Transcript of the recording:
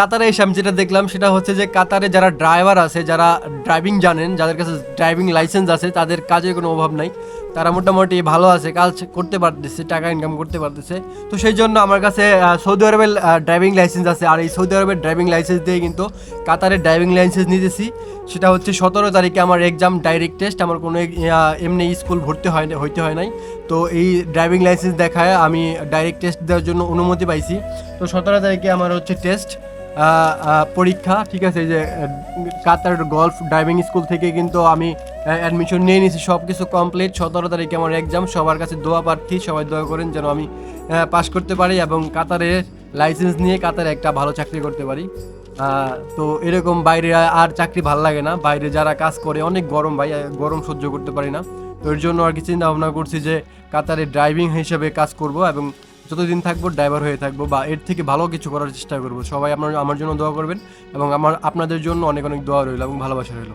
কাতারে এসে আমি যেটা দেখলাম সেটা হচ্ছে যে কাতারে যারা ড্রাইভার আছে, যারা ড্রাইভিং জানেন, যাদের কাছে ড্রাইভিং লাইসেন্স আছে, তাদের কাজের কোনো অভাব নাই। তারা মোটামুটি ভালো আছে, কাজ করতে পারতেছে, টাকা ইনকাম করতে পারতেছে। তো সেই জন্য আমার কাছে সৌদি আরবের ড্রাইভিং লাইসেন্স আছে। আর এই সৌদি আরবের ড্রাইভিং লাইসেন্স দিয়ে কিন্তু কাতারের ড্রাইভিং লাইসেন্স নিতেছি। সেটা হচ্ছে সতেরো তারিখে আমার এক্সাম ডাইরেক্ট টেস্ট আমার কোনো এমনি স্কুল ভর্তি হয়, হইতে হয় নাই। তো এই ড্রাইভিং লাইসেন্স দেখায় আমি ডাইরেক্ট টেস্ট দেওয়ার জন্য অনুমতি পাইছি। তো সতেরো তারিখে আমার হচ্ছে টেস্ট পরীক্ষা, ঠিক আছে? যে কাতার গলফ ড্রাইভিং স্কুল থেকে কিন্তু আমি অ্যাডমিশন নিয়ে নিয়েছি সব কিছু কমপ্লিট সতেরো তারিখে আমার এক্সাম সবার কাছে দোয়া প্রার্থী, সবাই দোয়া করেন যেন আমি পাস করতে পারি এবং কাতারে লাইসেন্স নিয়ে কাতারে একটা ভালো চাকরি করতে পারি। তো এরকম বাইরে আর চাকরি ভালো লাগে না। বাইরে যারা কাজ করে, অনেক গরম ভাই গরম সহ্য করতে পারি না। তো এর জন্য আর কি চিন্তা ভাবনা করছি যে কাতারে ড্রাইভিং হিসেবে কাজ করব এবং যতদিন থাকব ড্রাইভার হয়ে থাকব বা এর থেকে ভালো কিছু করার চেষ্টা করব। সবাই আপনার আমার জন্য দোয়া করবেন এবং আমার, আপনাদের জন্য অনেক অনেক দোয়া রইল এবং ভালোবাসা রইল।